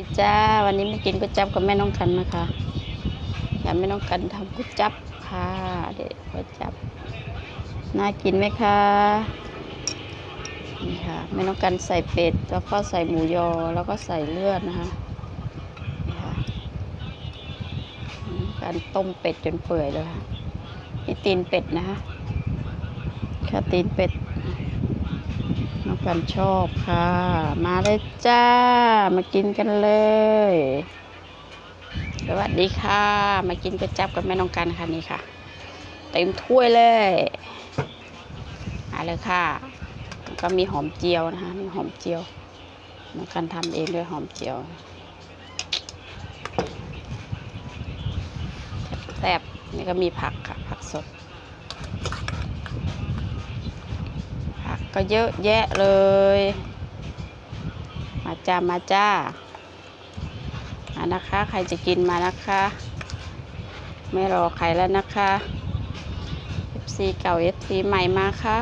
ดีจ้าวันนี้มากินก๋วยจั๊บกับแม่น้องกันนะคะอยากแม่น้องกันทำก๋วยจั๊บค่ะเด็ดก๋วยจั๊บน่ากินไหมคะนี่ค่ะแม่น้องกันใส่เป็ดแล้วก็ใส่หมูยอแล้วก็ใส่เลือดนะคะนี่ค่ะการต้มเป็ดจนเปื่อยเลยค่ะนี่ตีนเป็ดนะคะค่ะตีนเป็ด น้องกันชอบค่ะ มาเลยจ้า มากินกันเลย สวัสดีค่ะ มากินก๋วยจับกับแม่น้องกันค่ะนี่ค่ะ เต็มถ้วยเลยมาเลยค่ะ ก็มีหอมเจียวนะคะมีหอมเจียวน้องกันทำเองด้วยหอมเจียวแซ่บนี่ก็มีผักค่ะ ผักสด ก็เยอะแยะเลย มาจ้ามาจ้ามานะคะ ใครจะกินมานะคะ ไม่รอใครแล้วนะคะ FC เก่า FC ใหม่มาค่ะ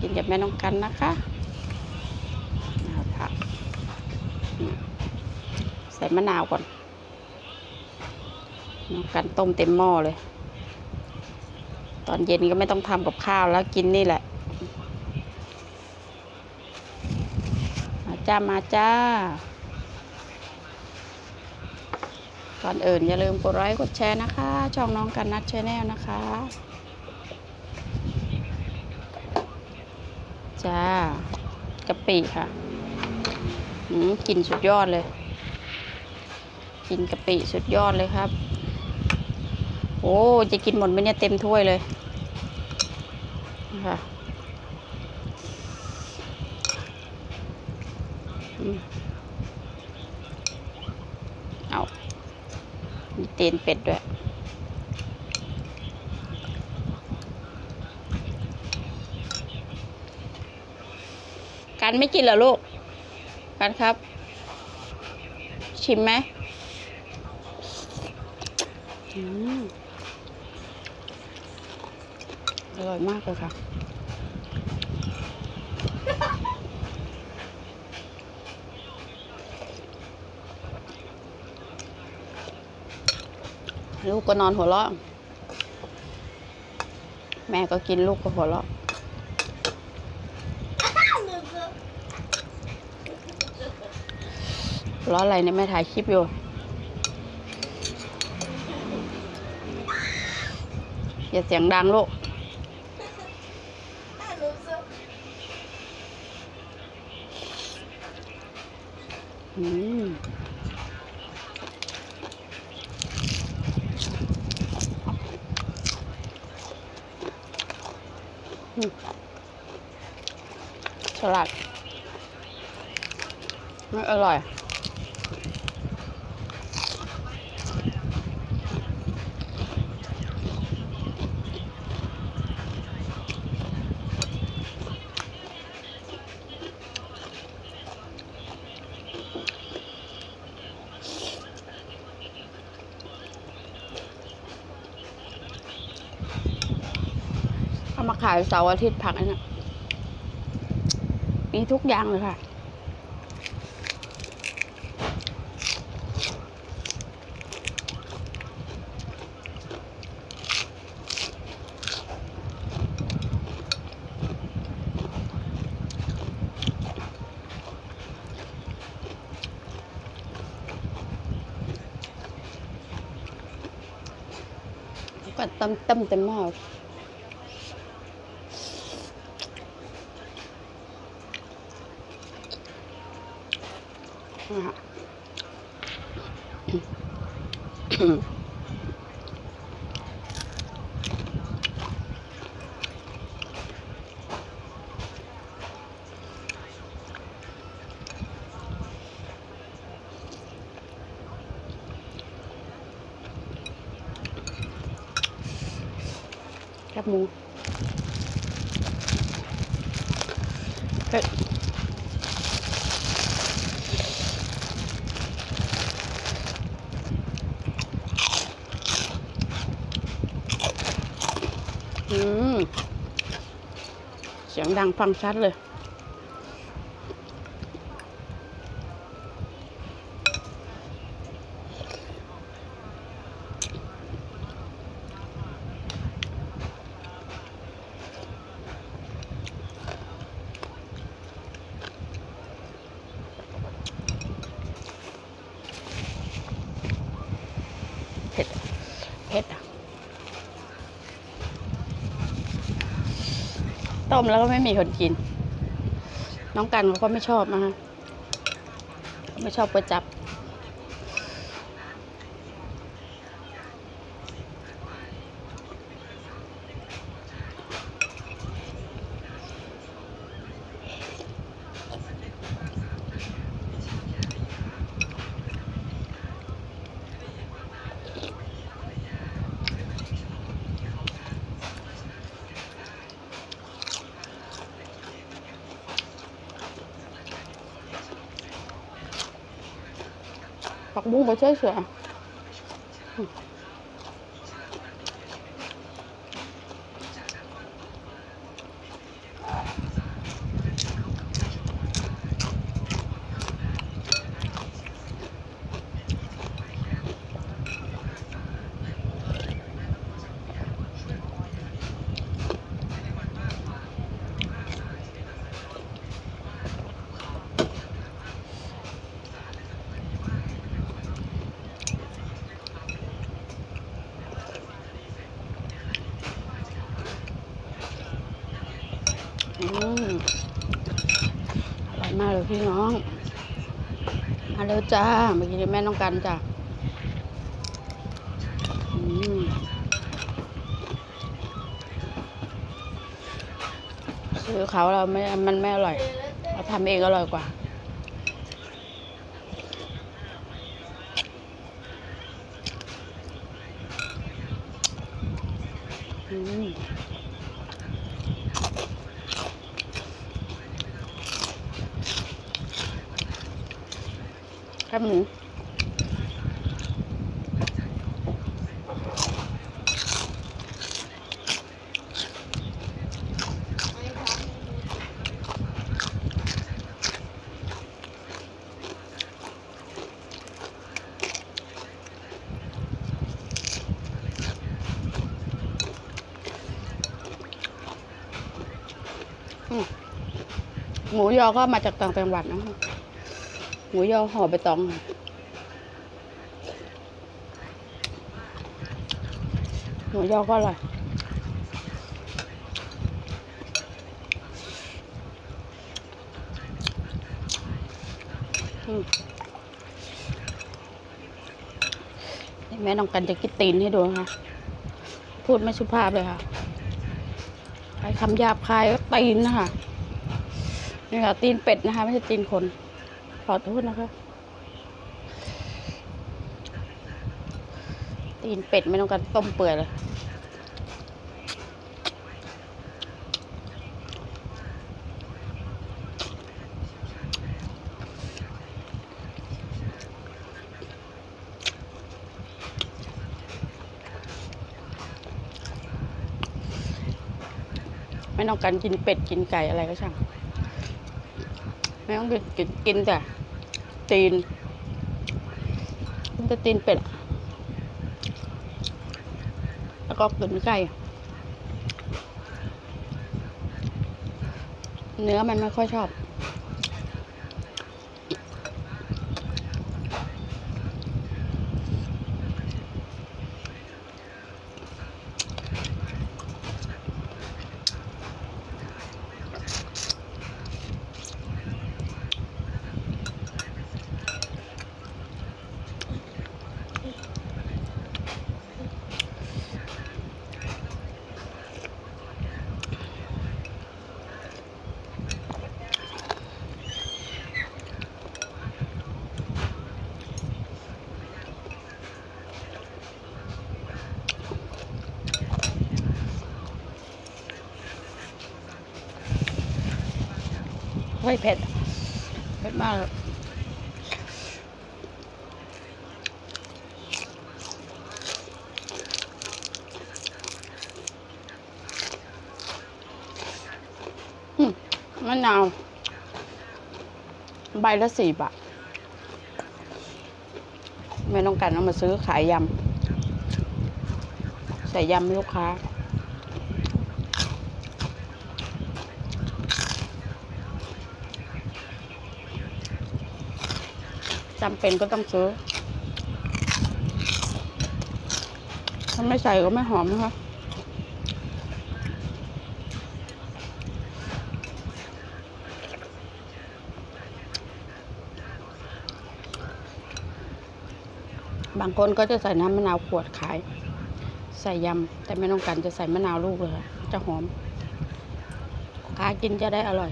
กินกับแม่น้องกันนะคะผักใส่มะนาวก่อนน้องกันต้มเต็มหม้อเลย ตอนเย็นก็ไม่ต้องทำกับข้าวแล้วกินนี่แหละ มา จ้ามาจ้า ก่อนอื่นอย่าลืมกดไลค์กดแชร์นะคะ ช่องน้องกันนัดชแนลนะคะ จ้ากะปิค่ะอืมกลิ่นสุดยอดเลยกินกะปิสุดยอดเลยครับ โอ้ จะกินหมดไหมเนี่ยเต็มถ้วยเลยนะคะอืม เอามีตีนเป็ดด้วย กันไม่กินเหรอลูก กันครับ ชิมไหมอืมอร่อยมากเลยค่ะ ลูกก็นอนหัวเราะแม่ก็กินลูกก็หัวเราะร้อนอะไรเนี่ยแม่ถ่ายคลิปอยู่อย่าเสียงดังลูกอืม สลัดไม่อร่อย เอามาขายเสาร์อาทิตย์ผักอันเนี้ย มีทุกอย่างเลยค่ะ ก็ต้มต้มเต็มหม้อนะคะแคบหมูเฮ้ยอืม เสียงดังฟังชัดเลย เผ็ดอะ ต้มแล้วก็ไม่มีคนกิน น้องกันเขาก็ไม่ชอบนะฮะไม่ชอบก๋วยจับ ผักบุ้งไปเฉย อืมอร่อยมากเลยพี่น้อง มาเร็วจ้า เมื่อกี้แม่น้องกันจ้ะอืมซื้อเขาเราไม่ มันไม่อร่อย เราทำเองอร่อยกว่าอืม แคบหมูหมูยอก็มาจากต่างจังหวัดนะคะ หมูยอห่อใบตองหมูยอก็อร่อยนี่แม่น้องกันจะกินตีนให้ดูนะคะพูดไม่สุภาพเลยค่ะใช้คำหยาบคายก็ตีนนะคะนี่ค่ะตีนเป็ดนะคะ ไม่ใช่ตีนคน ขอโทษนะคะ ตีนเป็ดไม่ต้องการต้มเปื่อยเลยไม่ต้องการกินเป็ดกินไก่อะไรก็ช่าง ไม่ต้องกินกินกินแต่ ตีนกินแต่ตีนเป็ด แล้วก็ตุ๋นไก่ เนื้อมันไม่ค่อยชอบ เฮ้ยเผ็ด เผ็ดมากเลยมะนาว ใบละสี่บาท ไม่ต้องการเอามาซื้อขายยำ ใส่ยำลูกค้า จำเป็นก็ต้องซื้อ ถ้าไม่ใส่ก็ไม่หอมนะคะบางคนก็จะใส่น้ำมะนาวขวดขาย ใส่ยำแต่ไม่ต้องการจะใส่มะนาวลูกเลยค่ะจะหอมค้ากินจะได้อร่อย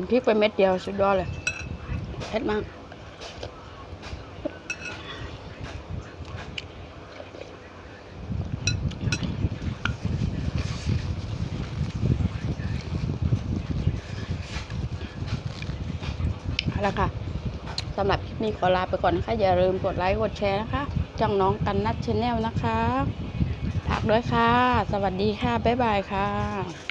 นพริกไปเม็ดเดียวสุดยอดเลยเผ็ดมากเอาละค่ะสำหรับคลิปนี้ขอลาไปก่อนนะคะ อย่าลืมกดไลค์กดแชร์นะคะจ้องน้องกันนัดชาแนลนะคะฝากด้วยค่ะ สวัสดีค่ะ บ๊ายบายค่ะ